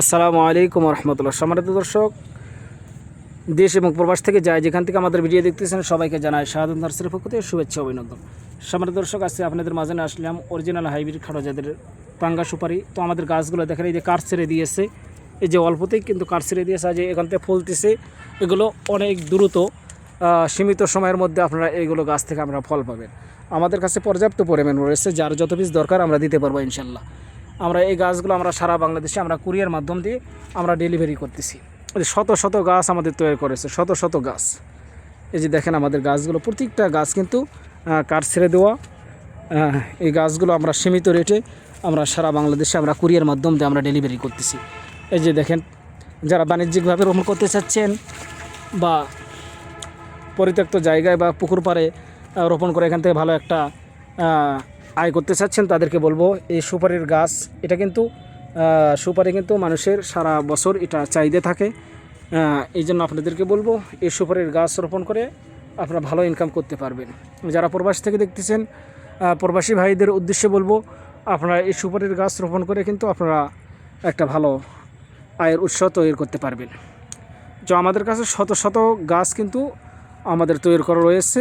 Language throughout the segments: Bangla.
আসসালামু আলাইকুম রহমতুল্লাহ। সম্মানিত দর্শক, দেশ এবং প্রবাস থেকে যায় যেখান থেকে আমাদের ভিডিও দেখতেছেন, সবাইকে জানায় শাহাদুল নার্সের পক্ষ থেকে শুভেচ্ছা, অভিনন্দন। সম্মানিত দর্শক, আজকে আপনাদের মাঝে আসলাম অরিজিনাল হাইব্রিড খাটো জাতের পাঙ্গা সুপারি। তো আমাদের গাছগুলো দেখেন, এই যে কাঠ ছেড়ে দিয়েছে। এই যে অল্পতেই কিন্তু কাঠ ছেড়ে দিয়েছে আজ এখান থেকে ফলতেছে, এগুলো অনেক দ্রুত সীমিত সময়ের মধ্যে আপনারা এইগুলো গাছ থেকে আমরা ফল পাবেন। আমাদের কাছে পর্যাপ্ত পরিমাণ রয়েছে, যার যত পিস দরকার আমরা দিতে পারব ইনশাল্লাহ। আমরা এই গাছগুলো আমরা সারা বাংলাদেশে আমরা কুরিয়ার মাধ্যম দিয়ে আমরা ডেলিভারি করতেছি। শত শত গাছ আমাদের তৈরি করেছে, শত শত গাছ। এই যে দেখেন আমাদের গাছগুলো, প্রত্যেকটা গাছ কিন্তু কাঠ ছেড়ে দেওয়া এই গাছগুলো আমরা সীমিত রেটে আমরা সারা বাংলাদেশে আমরা কুরিয়ার মাধ্যম দিয়ে আমরা ডেলিভারি করতেছি। এই যে দেখেন, যারা বাণিজ্যিকভাবে রোপণ করতে চাচ্ছেন বা পরিত্যক্ত জায়গায় বা পুকুর পাড়ে রোপণ করে এখান থেকে ভালো একটা আয় করতে চাচ্ছেন, তাদেরকে বলব, এই সুপারির গাছ, এটা কিন্তু সুপারি কিন্তু মানুষের সারা বছর এটা চাহিদা থাকে। এই জন্য আপনাদেরকে বলব, এই সুপারির গাছ রোপণ করে আপনারা ভালো ইনকাম করতে পারবেন। যারা প্রবাস থেকে দেখতেছেন প্রবাসী ভাইদের উদ্দেশ্যে বলব, আপনারা এই সুপারির গাছ রোপণ করে কিন্তু আপনারা একটা ভালো আয়ের উৎস তৈরি করতে পারবেন। তো আমাদের কাছে শত শত গাছ কিন্তু আমাদের তৈরি করা রয়েছে।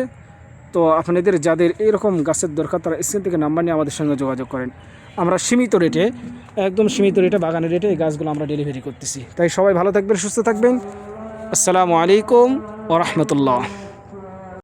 তো আপনাদের যাদের এরকম গাছের দরকার, তারা স্ক্রিন থেকে নাম্বার নিয়ে আমাদের সঙ্গে যোগাযোগ করেন। আমরা সীমিত রেটে, একদম সীমিত রেটে, বাগানের রেটে এই গাছগুলো আমরা ডেলিভারি করতেছি। তাই সবাই ভালো থাকবেন, সুস্থ থাকবেন। আসসালামু আলাইকুম ও রহমতুল্লাহ।